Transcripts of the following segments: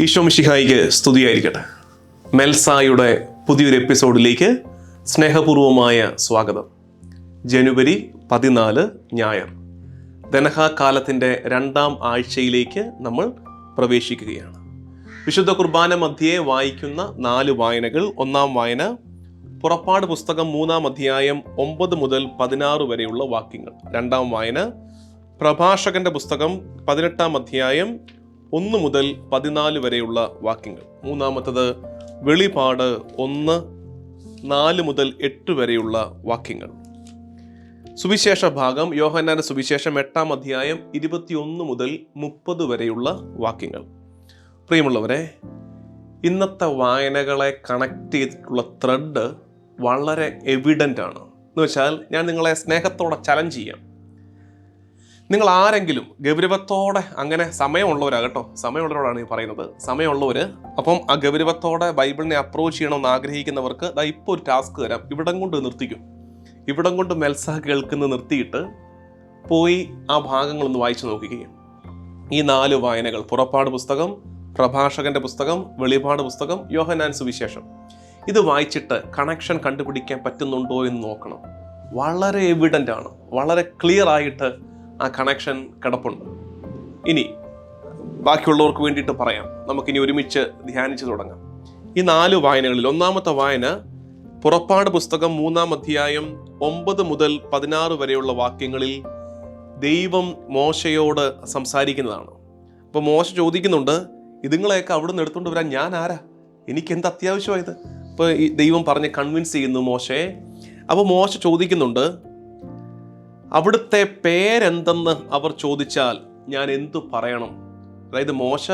ഈശോ മിഷിഹായിക്ക് സ്തുതിയായിരിക്കട്ടെ. മെൽസായുടെ പുതിയൊരു എപ്പിസോഡിലേക്ക് സ്നേഹപൂർവമായ സ്വാഗതം. ജനുവരി പതിനാല് ഞായർ. ദനഹാകാലത്തിന്റെ രണ്ടാം ആഴ്ചയിലേക്ക് നമ്മൾ പ്രവേശിക്കുകയാണ്. വിശുദ്ധ കുർബാന മധ്യേ വായിക്കുന്ന നാല് വായനകൾ. ഒന്നാം വായന പുറപ്പാട് പുസ്തകം മൂന്നാം അധ്യായം ഒമ്പത് മുതൽ പതിനാറ് വരെയുള്ള വാക്യങ്ങൾ. രണ്ടാം വായന പ്രഭാഷകന്റെ പുസ്തകം പതിനെട്ടാം അധ്യായം ഒന്ന് മുതൽ പതിനാല് വരെയുള്ള വാക്യങ്ങൾ. മൂന്നാമത്തത് വെളിപാട് ഒന്ന് നാല് മുതൽ എട്ട് വരെയുള്ള വാക്യങ്ങൾ. സുവിശേഷ ഭാഗം യോഹന്നാന സുവിശേഷം എട്ടാം അധ്യായം ഇരുപത്തിയൊന്ന് മുതൽ മുപ്പത് വരെയുള്ള വാക്യങ്ങൾ. പ്രിയമുള്ളവരെ ഇന്നത്തെ വായനകളെ കണക്ട് ചെയ്തിട്ടുള്ള ത്രെഡ് വളരെ എവിഡന്റ് ആണ്. എന്ന് വെച്ചാൽ ഞാൻ നിങ്ങളെ സ്നേഹത്തോടെ ചലഞ്ച് ചെയ്യാം. നിങ്ങൾ ആരെങ്കിലും ഗൗരവത്തോടെ അങ്ങനെ സമയമുള്ളവരാകട്ടോ സമയമുള്ളവരോടാണ് ഈ പറയുന്നത്. സമയമുള്ളവർ അപ്പം ആ ഗൗരവത്തോടെ ബൈബിളിനെ അപ്രോച്ച് ചെയ്യണമെന്ന് ആഗ്രഹിക്കുന്നവർക്ക് ദാ ഇപ്പോൾ ഒരു ടാസ്ക് തരാം. ഇവിടം കൊണ്ട് നിർത്തിക്കും. ഇവിടം കൊണ്ട് മെൽസ കേൾക്കുന്നത് നിർത്തിയിട്ട് പോയി ആ ഭാഗങ്ങളൊന്ന് വായിച്ചു നോക്കുകയും ഈ നാല് വായനകൾ പുറപ്പാട് പുസ്തകം പ്രഭാഷകന്റെ പുസ്തകം വെളിപാട് പുസ്തകം യോഹനാൻ സുവിശേഷം. ഇത് വായിച്ചിട്ട് കണക്ഷൻ കണ്ടുപിടിക്കാൻ പറ്റുന്നുണ്ടോ എന്ന് നോക്കണം. വളരെ എവിഡന്റ് ആണ്. വളരെ ക്ലിയർ ആയിട്ട് ആ കണക്ഷൻ കിടപ്പുണ്ട്. ഇനി ബാക്കിയുള്ളവർക്ക് വേണ്ടിയിട്ട് പറയാം. നമുക്കിനി ഒരുമിച്ച് ധ്യാനിച്ചു തുടങ്ങാം. ഈ നാല് വായനകളിൽ ഒന്നാമത്തെ വായന പുറപ്പാട് പുസ്തകം മൂന്നാം അധ്യായം ഒമ്പത് മുതൽ പതിനാറ് വരെയുള്ള വാക്യങ്ങളിൽ ദൈവം മോശയോട് സംസാരിക്കുന്നതാണ്. അപ്പോൾ മോശ ചോദിക്കുന്നുണ്ട് ഇതുങ്ങളെയൊക്കെ അവിടെ നിന്ന് എടുത്തുകൊണ്ട് വരാൻ ഞാൻ ആരാ? എനിക്ക് എന്ത് അത്യാവശ്യമായത് അപ്പോൾ ഈ ദൈവം പറഞ്ഞ് കൺവിൻസ് ചെയ്യുന്നു മോശയെ. അപ്പോൾ മോശ ചോദിക്കുന്നുണ്ട് അവിടുത്തെ പേരെന്തെന്ന് അവർ ചോദിച്ചാൽ ഞാൻ എന്തു പറയണം? അതായത് മോശ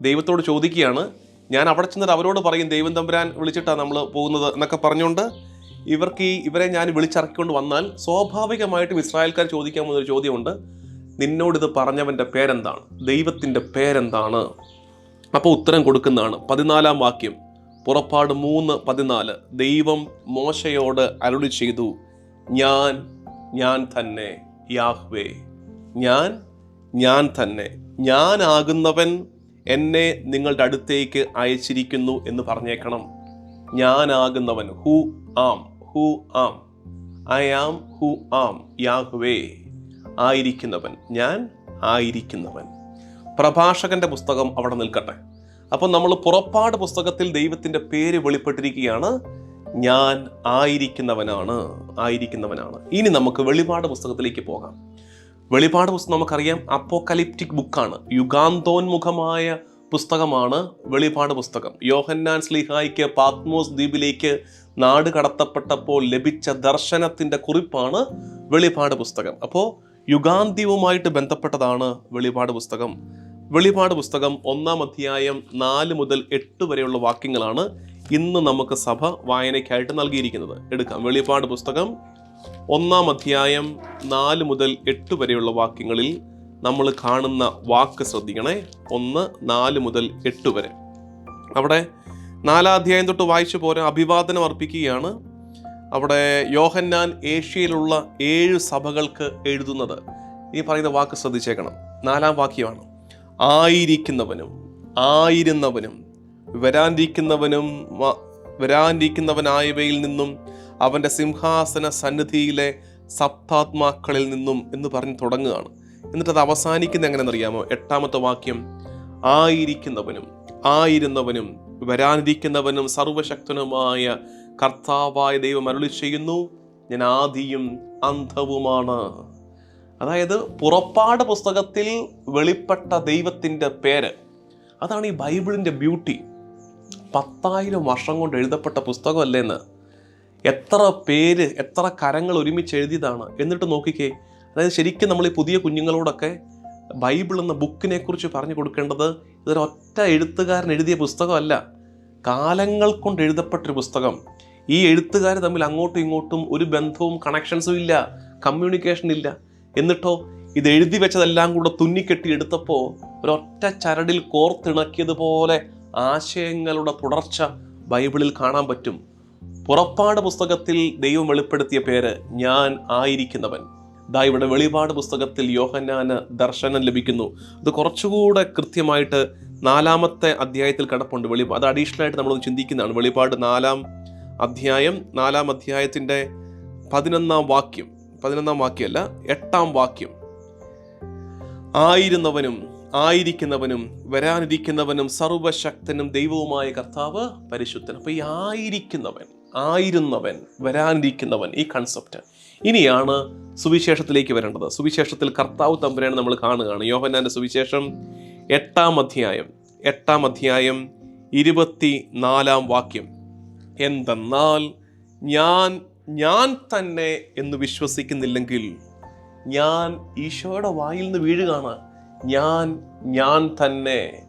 ദൈവത്തോട് ചോദിക്കുകയാണ്. ഞാൻ അവിടെ ചെന്നിട്ട് അവരോട് പറയും ദൈവം തമ്പുരാൻ വിളിച്ചിട്ടാണ് നമ്മൾ പോകുന്നത് എന്നൊക്കെ പറഞ്ഞുകൊണ്ട് ഇവർക്ക് ഈ ഇവരെ ഞാൻ വിളിച്ചിറക്കിക്കൊണ്ട് വന്നാൽ സ്വാഭാവികമായിട്ടും ഇസ്രായേൽക്കാർ ചോദിക്കാൻ പോകുന്ന ഒരു ചോദ്യമുണ്ട്. നിന്നോട് ഇത് പറഞ്ഞവന്റെ പേരെന്താണ്? ദൈവത്തിന്റെ പേരെന്താണ്? അപ്പോൾ ഉത്തരം കൊടുക്കുന്നതാണ്. പതിനാലാം വാക്യം. പുറപ്പാട് മൂന്ന് പതിനാല്. ദൈവം മോശയോട് അരുളി ചെയ്തു ഞാൻ ഞാൻ തന്നെ യാഹ്വേ. ഞാൻ ഞാൻ തന്നെ. ഞാനാകുന്നവൻ എന്നെ നിങ്ങളുടെ അടുത്തേക്ക് അയച്ചിരിക്കുന്നു എന്ന് പറഞ്ഞേക്കണം. ഞാനാകുന്നവൻ who am who am. I am who am Yahweh. ആയിരിക്കുന്നവൻ ഞാൻ ആയിരിക്കുന്നവൻ. പ്രഭാഷകന്റെ പുസ്തകം അവിടെ നിൽക്കട്ടെ. അപ്പോൾ നമ്മൾ പുറപ്പാട് പുസ്തകത്തിൽ ദൈവത്തിന്റെ പേര് വെളിപ്പെട്ടിരിക്കുകയാണ്. ഞാൻ ആയിരിക്കുന്നവനാണ് ആയിരിക്കുന്നവനാണ്. ഇനി നമുക്ക് വെളിപാട് പുസ്തകത്തിലേക്ക് പോകാം. വെളിപാട് പുസ്തകം നമുക്കറിയാം അപ്പോക്കലിപ്റ്റിക് ബുക്കാണ് യുഗാന്തോന്മുഖമായ പുസ്തകമാണ് വെളിപാട് പുസ്തകം. യോഹന്നാൻ സ്ലിഹായിക്ക് പാത്മോസ് ദ്വീപിലേക്ക് നാട് കടത്തപ്പെട്ടപ്പോൾ ലഭിച്ച ദർശനത്തിന്റെ കുറിപ്പാണ് വെളിപാട് പുസ്തകം. അപ്പോൾ യുഗാന്ത്യവുമായിട്ട് ബന്ധപ്പെട്ടതാണ് വെളിപാട് പുസ്തകം. വെളിപാട് പുസ്തകം ഒന്നാം അധ്യായം നാല് മുതൽ എട്ട് വരെയുള്ള വാക്യങ്ങളാണ് ഇന്ന് നമുക്ക് സഭ വായനയ്ക്കായിട്ട് നൽകിയിരിക്കുന്നത്. എടുക്കാം. വെളിപ്പാട് പുസ്തകം ഒന്നാം അധ്യായം നാല് മുതൽ എട്ട് വരെയുള്ള വാക്യങ്ങളിൽ നമ്മൾ കാണുന്ന വാക്ക് ശ്രദ്ധിക്കണേ. ഒന്ന് നാല് മുതൽ എട്ട് വരെ. അവിടെ നാലാം അധ്യായം തൊട്ട് വായിച്ചു പോരെ അഭിവാദനം അർപ്പിക്കുകയാണ്. അവിടെ യോഹന്നാൻ ഏഷ്യയിലുള്ള ഏഴ് സഭകൾക്ക് എഴുതുന്നത്. ഈ പറയുന്ന വാക്ക് ശ്രദ്ധിച്ചേക്കണം. നാലാം വാക്യമാണ്. ആയിരിക്കുന്നവനും ആയിരുന്നവനും വരാനിരിക്കുന്നവനും വരാനിരിക്കുന്നവനായവയിൽ നിന്നും അവന്റെ സിംഹാസന സന്നിധിയിലെ സപ്താത്മാക്കളിൽ നിന്നും എന്ന് പറഞ്ഞ് തുടങ്ങുകയാണ്. എന്നിട്ട് അത് അവസാനിക്കുന്ന എങ്ങനെയെന്നറിയാമോ? എട്ടാമത്തെ വാക്യം. ആയിരിക്കുന്നവനും ആയിരുന്നവനും വരാനിരിക്കുന്നവനും സർവശക്തനുമായ കർത്താവായ ദൈവം അരുളി ചെയ്യുന്നു ഞാൻ ആദിയും അന്ധവുമാണ്. അതായത് പുറപ്പാട് പുസ്തകത്തിൽ വെളിപ്പെട്ട ദൈവത്തിന്റെ പേര്. അതാണ് ഈ ബൈബിളിന്റെ ബ്യൂട്ടി. പത്തായിരം വർഷം കൊണ്ട് എഴുതപ്പെട്ട പുസ്തകമല്ലേന്ന്? എത്ര പേര് എത്ര കരങ്ങൾ ഒരുമിച്ച് എഴുതിയതാണ്? എന്നിട്ട് നോക്കിക്കേ. അതായത് ശരിക്കും നമ്മൾ ഈ പുതിയ കുഞ്ഞുങ്ങളോടൊക്കെ ബൈബിൾ എന്ന ബുക്കിനെ കുറിച്ച് പറഞ്ഞു കൊടുക്കേണ്ടത് ഇതൊരു ഒറ്റ എഴുത്തുകാരൻ എഴുതിയ പുസ്തകമല്ല. കാലങ്ങൾ കൊണ്ട് എഴുതപ്പെട്ടൊരു പുസ്തകം. ഈ എഴുത്തുകാർ തമ്മിൽ അങ്ങോട്ടും ഇങ്ങോട്ടും ഒരു ബന്ധവും കണക്ഷൻസും ഇല്ല കമ്മ്യൂണിക്കേഷൻ ഇല്ല. എന്നിട്ടോ ഇത് എഴുതി വെച്ചതെല്ലാം കൂടെ തുന്നിക്കെട്ടി എടുത്തപ്പോൾ ഒരൊറ്റ ചരടിൽ കോർത്തിണക്കിയതുപോലെ ആശയങ്ങളുടെ തുടർച്ച ബൈബിളിൽ കാണാൻ പറ്റും. പുറപ്പാട് പുസ്തകത്തിൽ ദൈവം വെളിപ്പെടുത്തിയ പേര് ഞാൻ ആയിരിക്കുന്നവൻ. ദാ ഇവിടെ വെളിപാട് പുസ്തകത്തിൽ യോഹന്നാന് ദർശനം ലഭിക്കുന്നു. അത് കുറച്ചുകൂടെ കൃത്യമായിട്ട് നാലാമത്തെ അധ്യായത്തിൽ കിടപ്പുണ്ട് വെളിപാട് അത് അഡീഷണൽ ആയിട്ട് നമ്മളൊന്ന് ചിന്തിക്കുന്നതാണ്. വെളിപാട് നാലാം അധ്യായം നാലാം അധ്യായത്തിന്റെ പതിനൊന്നാം വാക്യം. പതിനൊന്നാം വാക്യമല്ല എട്ടാം വാക്യം. ആയിരുന്നവനും ആയിരിക്കുന്നവനും വരാനിരിക്കുന്നവനും സർവശക്തനും ദൈവവുമായ കർത്താവ് പരിശുദ്ധൻ. അപ്പോൾ ഈ ആയിരിക്കുന്നവൻ ആയിരുന്നവൻ വരാനിരിക്കുന്നവൻ ഈ കൺസെപ്റ്റ് ഇനിയാണ് സുവിശേഷത്തിലേക്ക് വരേണ്ടത്. സുവിശേഷത്തിൽ കർത്താവ് തമ്പുരാനെ നമ്മൾ കാണുകയാണ്. യോഹനാന്റെ സുവിശേഷം എട്ടാം അധ്യായം എട്ടാം അധ്യായം ഇരുപത്തി നാലാം വാക്യം. എന്തെന്നാൽ ഞാൻ ഞാൻ തന്നെ എന്ന് വിശ്വസിക്കുന്നില്ലെങ്കിൽ ഞാൻ ഈശോയുടെ വായിൽ നിന്ന് വീഴുകയാണ്. ഞാൻ ഞാൻ തന്നെ.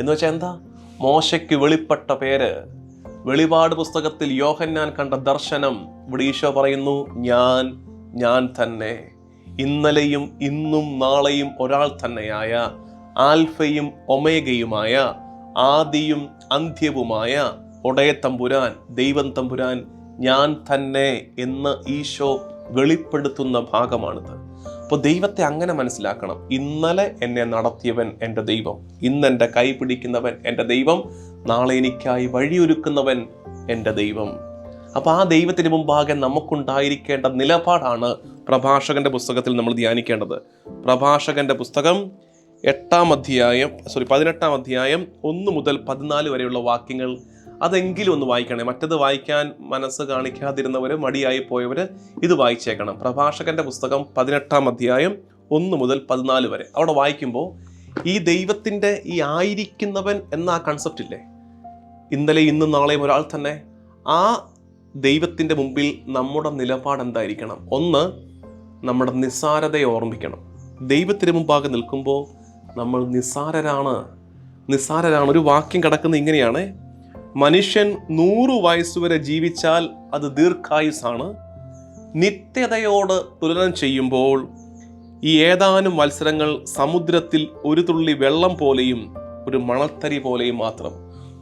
എന്ന് വെച്ചാൽ എന്താ? മോശയ്ക്ക് വെളിപ്പെട്ട പേര്. വെളിപാട് പുസ്തകത്തിൽ യോഹന്നാൻ കണ്ട ദർശനം ഇവിടെ ഈശോ പറയുന്നു ഞാൻ ഞാൻ തന്നെ. ഇന്നലെയും ഇന്നും നാളെയും ഒരാൾ തന്നെയായ ആൽഫയും ഒമേഗയുമായ ആദിയും അന്ത്യവുമായ ഒടയ തമ്പുരാൻ ദൈവം തമ്പുരാൻ ഞാൻ തന്നെ എന്ന് ഈശോ വെളിപ്പെടുത്തുന്ന ഭാഗമാണിത്. അപ്പോൾ ദൈവത്തെ അങ്ങനെ മനസ്സിലാക്കണം. ഇന്നലെ എന്നെ നടത്തിയവൻ എന്റെ ദൈവം. ഇന്ന് എന്റെ കൈ പിടിക്കുന്നവൻ എന്റെ ദൈവം. നാളെ എനിക്കായി വഴിയൊരുക്കുന്നവൻ എന്റെ ദൈവം. അപ്പോൾ ആ ദൈവത്തിന് മുമ്പാകെ നമുക്കുണ്ടായിരിക്കേണ്ട നിലപാടാണ് പ്രഭാഷകന്റെ പുസ്തകത്തിൽ നമ്മൾ ധ്യാനിക്കേണ്ടത്. പ്രഭാഷകന്റെ പുസ്തകം എട്ടാം അധ്യായം സോറി പതിനെട്ടാം അധ്യായം ഒന്ന് മുതൽ പതിനാല് വരെയുള്ള വാക്യങ്ങൾ അതെങ്കിലും ഒന്ന് വായിക്കണേ. മറ്റത് വായിക്കാൻ മനസ്സ് കാണിക്കാതിരുന്നവർ മടിയായി പോയവർ ഇത് വായിച്ചേക്കണം. പ്രഭാഷകന്റെ പുസ്തകം പതിനെട്ടാം അധ്യായം ഒന്ന് മുതൽ പതിനാല് വരെ. അവിടെ വായിക്കുമ്പോൾ ഈ ദൈവത്തിന്റെ ഈ ആയിരിക്കുന്നവൻ എന്ന ആ കൺസെപ്റ്റ് ഇല്ലേ? ഇന്നലെ ഇന്നും നാളെയും ഒരാൾ തന്നെ. ആ ദൈവത്തിന്റെ മുമ്പിൽ നമ്മുടെ നിലപാട് എന്തായിരിക്കണം? ഒന്ന് നമ്മുടെ നിസ്സാരതയെ ഓർമ്മിക്കണം. ദൈവത്തിന് മുമ്പാകെ നിൽക്കുമ്പോൾ നമ്മൾ നിസ്സാരരാണ്. നിസ്സാരരാണ്. ഒരു വാക്യം കിടക്കുന്നത് ഇങ്ങനെയാണ്. മനുഷ്യൻ നൂറു വയസ്സുവരെ ജീവിച്ചാൽ അത് ദീർഘായുസാണ് നിത്യതയോട് തുലനം ചെയ്യുമ്പോൾ ഈ ഏതാനും മത്സരങ്ങൾ സമുദ്രത്തിൽ ഒരു തുള്ളി വെള്ളം പോലെയും ഒരു മണത്തരി പോലെയും മാത്രം.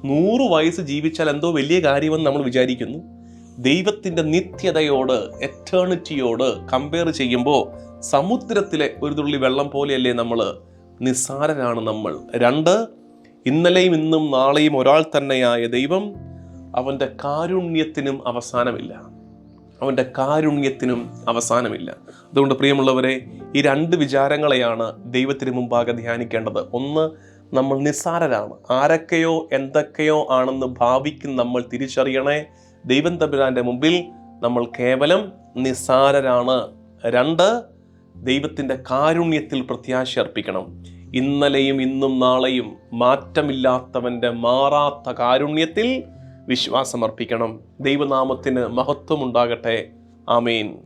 നൂറ് വയസ്സ് ജീവിച്ചാൽ എന്തോ വലിയ കാര്യമെന്ന് നമ്മൾ വിചാരിക്കുന്നു. ദൈവത്തിന്റെ നിത്യതയോട് എറ്റേണിറ്റിയോട് കമ്പയർ ചെയ്യുമ്പോൾ സമുദ്രത്തിലെ ഒരു തുള്ളി വെള്ളം പോലെയല്ലേ നമ്മൾ നിസ്സാരരാണ് നമ്മൾ. രണ്ട് ഇന്നലെയും ഇന്നും നാളെയും ഒരാൾ തന്നെയായ ദൈവം അവന്റെ കാരുണ്യത്തിനും അവസാനമില്ല. അവന്റെ കാരുണ്യത്തിനും അവസാനമില്ല. അതുകൊണ്ട് പ്രിയമുള്ളവരെ ഈ രണ്ട് വിചാരങ്ങളെയാണ് ദൈവത്തിന് മുമ്പാകെ ധ്യാനിക്കേണ്ടത്. ഒന്ന് നമ്മൾ നിസ്സാരരാണ്. ആരൊക്കെയോ എന്തൊക്കെയോ ആണെന്ന് ഭാവിക്കും നമ്മൾ തിരിച്ചറിയണേ. ദൈവം തമ്പുരാന്റെ മുമ്പിൽ നമ്മൾ കേവലം നിസ്സാരരാണ്. രണ്ട് ദൈവത്തിന്റെ കാരുണ്യത്തിൽ പ്രത്യാശ അർപ്പിക്കണം ഇന്നലെയും ഇന്നും നാളെയും മാറ്റമില്ലാത്തവന്റെ മാറാത്ത കാരുണ്യത്തിൽ വിശ്വാസമർപ്പിക്കണം. ദൈവനാമത്തിന് മഹത്വമുണ്ടാകട്ടെ. ആമേൻ.